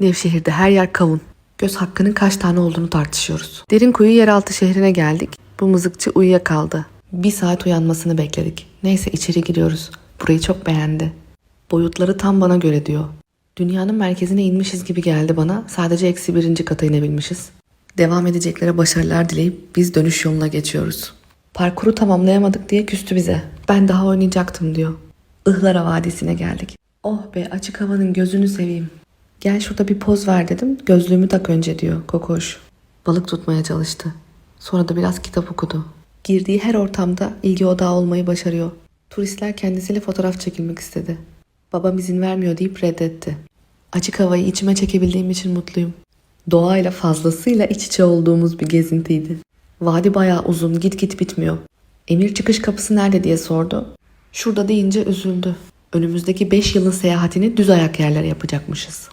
Nevşehir'de her yer kavun. Göz hakkının kaç tane olduğunu tartışıyoruz. Derinkuyu yeraltı şehrine geldik. Bu mızıkçı uyuyakaldı. Bir saat uyanmasını bekledik. Neyse içeri giriyoruz. Burayı çok beğendi. Boyutları tam bana göre diyor. Dünyanın merkezine inmişiz gibi geldi bana. Sadece eksi birinci kata inebilmişiz. Devam edeceklere başarılar dileyip biz dönüş yoluna geçiyoruz. Parkuru tamamlayamadık diye küstü bize. Ben daha oynayacaktım diyor. Ihlara Vadisi'ne geldik. Oh be açık havanın gözünü seveyim. Gel şurada bir poz ver dedim. Gözlüğümü tak önce diyor kokoş. Balık tutmaya çalıştı. Sonra da biraz kitap okudu. Girdiği her ortamda ilgi odağı olmayı başarıyor. Turistler kendisiyle fotoğraf çekilmek istedi. Babam izin vermiyor deyip reddetti. Açık havayı içime çekebildiğim için mutluyum. Doğayla fazlasıyla iç içe olduğumuz bir gezintiydi. Vadi bayağı uzun, git git bitmiyor. Emir çıkış kapısı nerede diye sordu. Şurada deyince üzüldü. Önümüzdeki 5 yılın seyahatini düz ayak yerlere yapacakmışız.